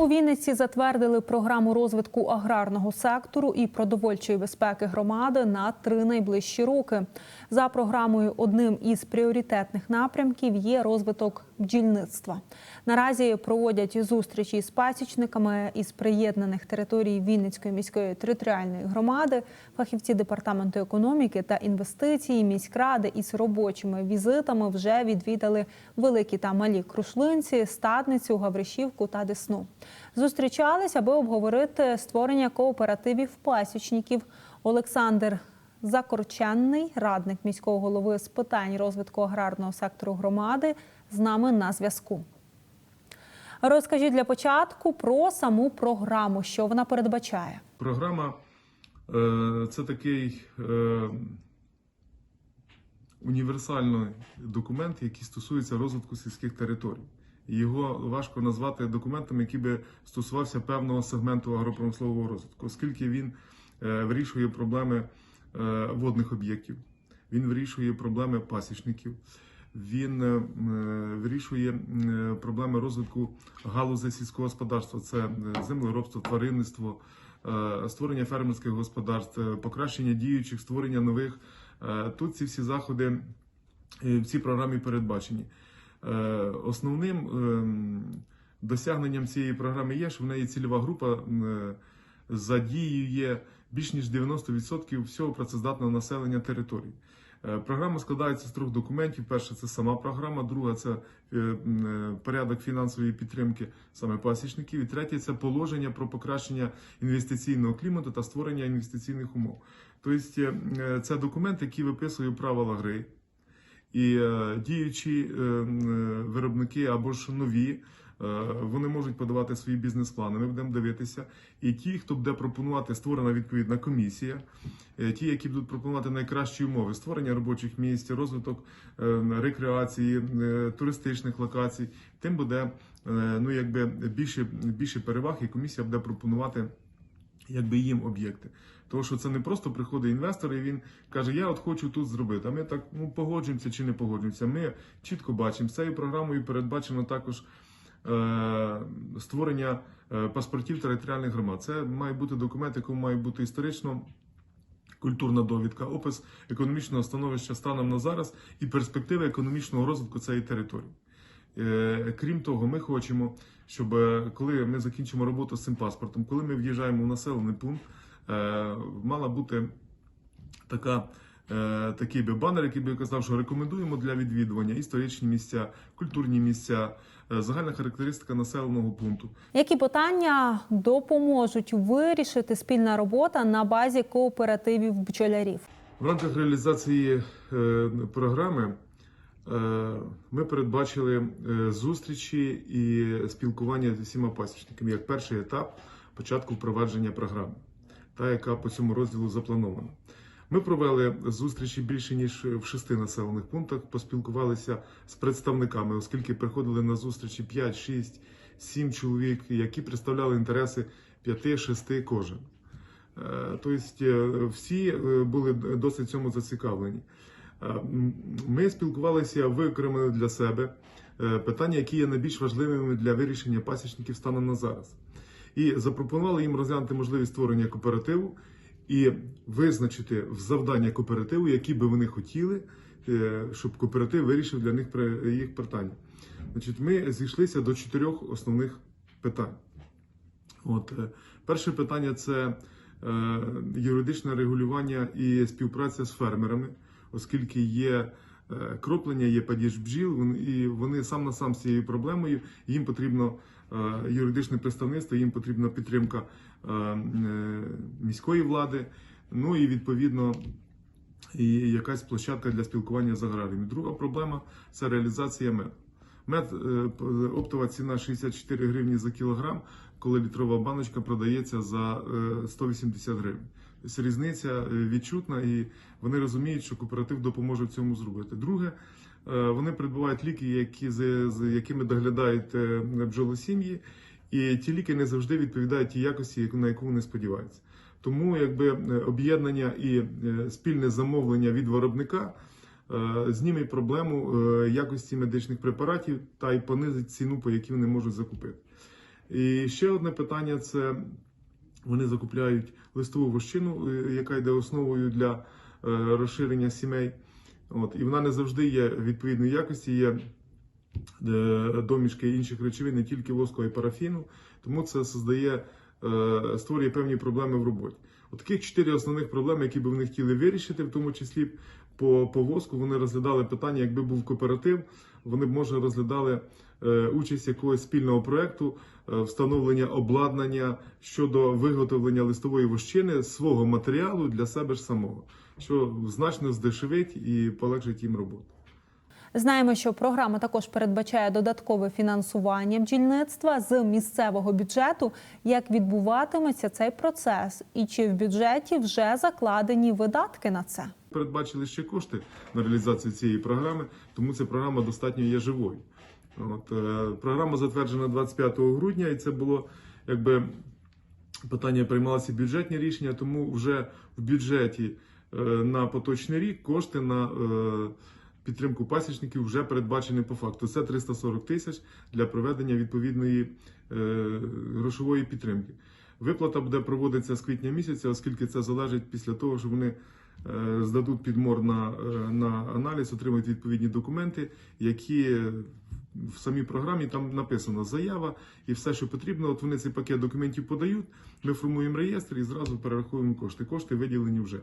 У Вінниці затвердили програму розвитку аграрного сектору і продовольчої безпеки громади на три найближчі роки. За програмою, одним із пріоритетних напрямків є розвиток бджільництва. Наразі проводять зустрічі з пасічниками із приєднаних територій Вінницької міської територіальної громади, фахівці департаменту економіки та інвестицій, міськради із робочими візитами вже відвідали великі та малі крушлинці, стадницю, Гавришівку та Десну. Зустрічались, аби обговорити створення кооперативів пасічників. Олександр Закорченний, радник міського голови з питань розвитку аграрного сектору громади, з нами на зв'язку. Розкажіть для початку про саму програму, що вона передбачає. Програма е, це такий е, універсальний документ, який стосується розвитку сільських територій. Його важко назвати документом, який би стосувався певного сегменту агропромислового розвитку, оскільки він е, вирішує проблеми водних об'єктів, він вирішує проблеми пасічників, він е, вирішує проблеми розвитку галузей сільського господарства, це е, землеробство, тваринництво, е, створення фермерських господарств, е, покращення діючих, створення нових. Е, Тут ці всі заходи е, в цій програмі передбачені. Е, Основним досягненням цієї програми є, що в неї цільова група е, задіює більш ніж 90% всього працездатного населення територій. Е, Програма складається з трьох документів. Перше це сама програма, друга це е, е, порядок фінансової підтримки саме пасічників. І третє це положення про покращення інвестиційного клімату та створення інвестиційних умов. Тобто це документ, який виписує правила гри. І діючі виробники або ж нові, вони можуть подавати свої бізнес-плани. Ми будемо дивитися. І ті, хто буде пропонувати створена відповідна комісія, е, ті, які будуть пропонувати найкращі умови, створення робочих місць, розвиток е, рекреації, е, туристичних локацій, тим буде е, ну якби більше, більше переваг, і комісія буде пропонувати якби їм об'єкти. Тому що це не просто приходить інвестор, і він каже, я от хочу тут зробити. А ми так ну погоджуємося чи не погоджуємося. Ми чітко бачимо, з цією програмою передбачено також е, створення е, паспортів територіальних громад. Це має бути документ, якому має бути історично. Культурна довідка, опис економічного становища станом на зараз і перспективи економічного розвитку цієї території. Е, Крім того, ми хочемо, щоб е, коли ми закінчимо роботу з цим паспортом, коли ми в'їжджаємо в населений пункт, е, мала бути така. Е, Такий би банер, який би казав, що рекомендуємо для відвідування історичні місця, культурні місця, е, загальна характеристика населеного пункту. Які питання допоможуть вирішити спільна робота на базі кооперативів бджолярів? В рамках реалізації е, програми ми передбачили зустрічі і спілкування з усіма пасічниками як перший етап початку впровадження програми, та яка по цьому розділу запланована. Ми провели зустрічі більше ніж в шести населених пунктах, поспілкувалися з представниками, оскільки приходили на зустрічі 5, 6, 7 чоловік, які представляли інтереси 5-6 кожен. Е, Тобто е, всі е, були досить цьому зацікавлені. Ми спілкувалися, виокремили для себе питання, які є найбільш важливими для вирішення пасічників станом на зараз. І запропонували їм розглянути можливість створення кооперативу і визначити в завдання кооперативу, які би вони хотіли, е, щоб кооператив вирішив для них їх питання. Значить, ми зійшлися до чотирьох основних питань. От, е, перше питання це е, юридичне регулювання і співпраця з фермерами, оскільки є кроплення, є падіж бджіл, і вони сам на сам з цією проблемою. Їм потрібно юридичне представництво, їм потрібна підтримка е, е, міської влади. Ну і відповідно і якась площадка для спілкування з аграріями. Друга проблема це реалізація меду. Мед е, оптова ціна 64 гривні за кілограм, коли літрова баночка продається за е, 180 гривень. Тобто різниця е, відчутна, і вони розуміють, що кооператив допоможе в цьому зробити. Друге, е, вони придбають ліки, які з, якими доглядають е, бджолосім'ї, і ті ліки не завжди відповідають тій якості, на яку вони сподіваються. Тому якби е, об'єднання і е, спільне замовлення від виробника е, зніме проблему е, якості медичних препаратів та й понизить ціну, по якій вони можуть закупити. І ще одне питання це вони закупляють листову вощину, е, яка йде основою для е, розширення сімей. От, і вона не завжди є відповідної якості, є е, домішки інших речовин, не тільки воску, а й парафіну. Тому це создає, е, створює певні проблеми в роботі. Таких чотири основних проблеми, які би вони хотіли вирішити, в тому числі по, по воску, вони розглядали питання, якби був кооператив, вони б може розглядали е, участь якогось спільного проекту, е, встановлення обладнання щодо виготовлення листової вощини свого матеріалу для себе ж самого, що значно здешевить і полегшить їм роботу. Знаємо, що програма також передбачає додаткове фінансування бджільництва з місцевого бюджету. Як відбуватиметься цей процес, і чи в бюджеті вже закладені видатки на це? передбачили ще кошти на реалізацію цієї програми, тому ця програма достатньо є живою. От, е, програма затверджена 25 грудня, і це було якби питання приймалося бюджетні рішення, тому вже в бюджеті е, на поточний рік кошти на е, підтримку пасічників вже передбачені по факту. Це 340 тисяч для проведення відповідної е, грошової підтримки. Виплата буде проводитися з квітня місяця, оскільки це залежить після того, що вони е, здадуть підмор на, е, на аналіз, отримають відповідні документи, які в самій програмі там написано заява і все, що потрібно. От вони цей пакет документів подають. Ми формуємо реєстр і зразу перераховуємо кошти. Кошти виділені вже.